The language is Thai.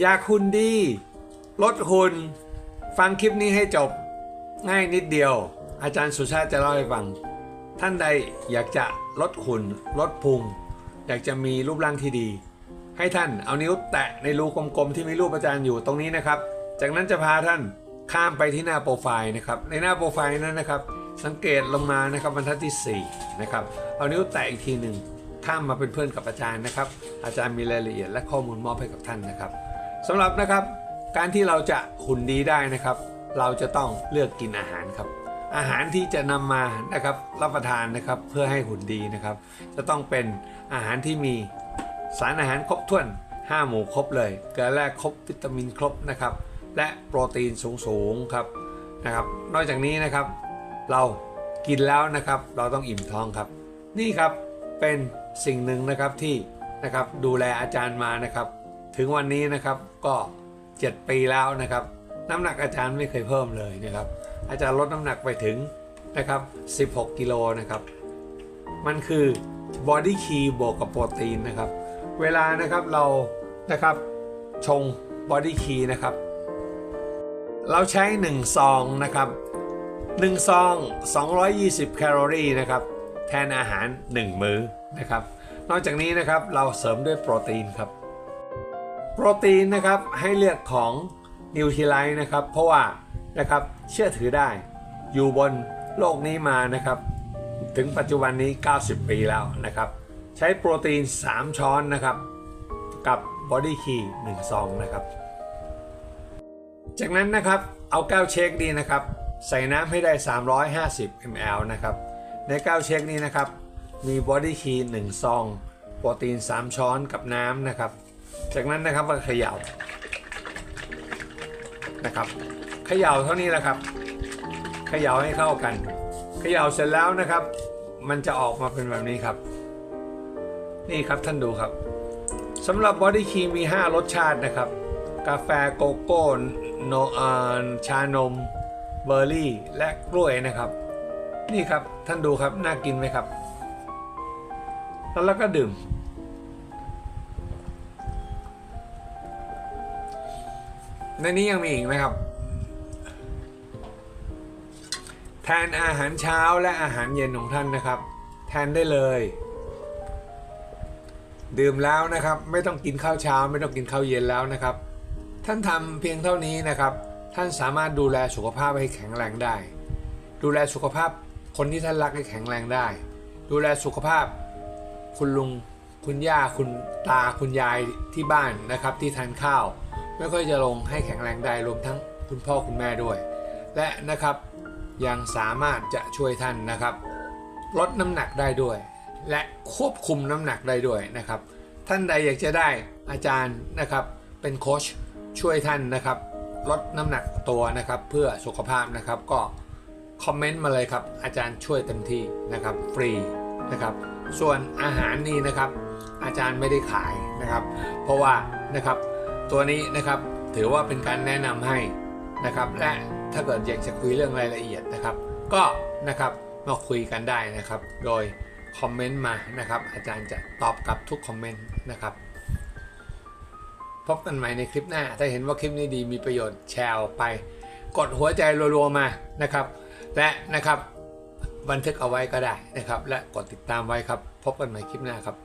อยากหุ่นดี ลดหุ่นฟังคลิปนี้ให้จบ ง่ายนิดเดียว อาจารย์สุชาติจะเล่าให้ฟัง ท่านใดอยากจะลดหุ่นลดพุง อยากจะมีรูปร่างที่ดี ให้ท่านเอานิ้วแตะในรูกลมๆที่มีรูปอาจารย์อยู่ตรงนี้นะครับ จากนั้นจะพาท่านข้ามไปที่หน้าโปรไฟล์นะครับ ในหน้าโปรไฟล์นั้นนะครับ สังเกตลงมานะครับบรรทัดที่ 4 นะครับ เอานิ้วแตะอีกทีหนึ่งข้ามมาเป็นเพื่อนกับอาจารย์นะครับ อาจารย์มีรายละเอียดและข้อมูลมอบให้กับท่านนะครับ สำหรับนะครับการที่เราจะหุ่นดีได้นะครับ เราจะต้องเลือกกินอาหารครับ อาหารที่จะนำมานะครับรับประทานนะครับเพื่อให้หุ่นดีนะครับ จะต้องเป็นอาหารที่มีสารอาหารครบถ้วน 5 หมู่ครบเลย เกลือแร่ครบวิตามินครบนะครับ และโปรตีนสูงๆครับนะครับ นอกจากนี้นะครับเรากินแล้วนะครับเราต้องอิ่มท้องครับ นี่ครับเป็นสิ่งหนึ่งนะครับที่นะครับดูแลอาจารย์มานะครับ ถึงวันนี้นะครับก็ 7 ปีแล้วนะครับ น้ำหนักอาจารย์ไม่เคยเพิ่มเลยนะครับ อาจารย์ลดน้ำหนักไปถึงนะครับ 16 กิโลนะครับ มันคือบอดี้คีบวกกับโปรตีนนะครับ เวลานะครับเรานะครับชงบอดี้คีนะครับ เราใช้ 1 ซองนะครับ1ซอง 220 แคลอรี่นะครับ แทนอาหาร 1 มื้อนะครับ นอกจากนี้นะครับเราเสริมด้วยโปรตีนครับ โปรตีนนะครับให้เลือกของนิวท r ไลท์นะครับ เพราะว่านะครับเชื่อถือได้ อยู่บนโลกนี้มานะครับ ถึงปัจจุบันนี้ 90 ปีแล้วนะครับ ใช้โปรตีน 3 ช้อนนะครับ กับบอดี้คี1ซองนะครับ จากนั้นนะครับเอาแก้วเช็คดีนะครับ ใส่น้ำให้ได้ 350 ml นะครับ ในแก้วเช็คนี้นะครับ มีบอดี้คี1ซอง โปรตีน 3 ช้อนกับน้ำนะครับ จากนั้นนะครับก็เขย่านะครับเขย่าเท่านี้แหละครับเขย่าให้เข้ากันเขย่าเสร็จแล้วนะครับ มันจะออกมาเป็นแบบนี้ครับ นี่ครับท่านดูครับสำหรับบอดี้คีมี 5 รสชาตินะครับ กาแฟโกโก้โนอาชานม เบอร์รี่ และกล้วยนะครับ นี่ครับท่านดูครับน่ากินไหมครับ แล้วเราก็ดื่ม ในนี้ยังมีอีกนะครับ แทนอาหารเช้าและอาหารเย็นของท่านนะครับ แทนได้เลย ดื่มแล้วนะครับ ไม่ต้องกินข้าวเช้า ไม่ต้องกินข้าวเย็นแล้วนะครับ ท่านทำเพียงเท่านี้นะครับ ท่านสามารถดูแลสุขภาพให้แข็งแรงได้ ดูแลสุขภาพคนที่ท่านรักให้แข็งแรงได้ ดูแลสุขภาพคุณลุงคุณย่าคุณตาคุณยายที่บ้านนะครับที่ทานข้าว ไม่ค่อยจะลงให้แข็งแรงได้รวมทั้งคุณพ่อคุณแม่ด้วย และนะครับยังสามารถจะช่วยท่านนะครับ ลดน้ำหนักได้ด้วย และควบคุมน้ำหนักได้ด้วยนะครับ ท่านใดอยากจะได้อาจารย์นะครับ เป็นโค้ชช่วยท่านนะครับ ลดน้ำหนักตัวนะครับ เพื่อสุขภาพนะครับก็คอมเมนต์มาเลยครับ อาจารย์ช่วยเต็มที่นะครับฟรีนะครับ ส่วนอาหารนี่นะครับ อาจารย์ไม่ได้ขายนะครับ เพราะว่านะครับ ตัวนี้นะครับถือว่าเป็นการแนะนำให้นะครับและถ้าเกิดอยากจะคุยเรื่องรายละเอียดนะครับ ก็นะครับมาคุยกันได้นะครับ โดยคอมเมนต์มานะครับ อาจารย์จะตอบกลับทุกคอมเมนต์นะครับพบกันใหม่ในคลิปหน้า ถ้าเห็นว่าคลิปนี้ดีมีประโยชน์แชร์ไป กดหัวใจรัวๆมานะครับ และนะครับบันทึกเอาไว้ก็ได้นะครับ และกดติดตามไว้ครับ พบกันใหม่คลิปหน้าครับ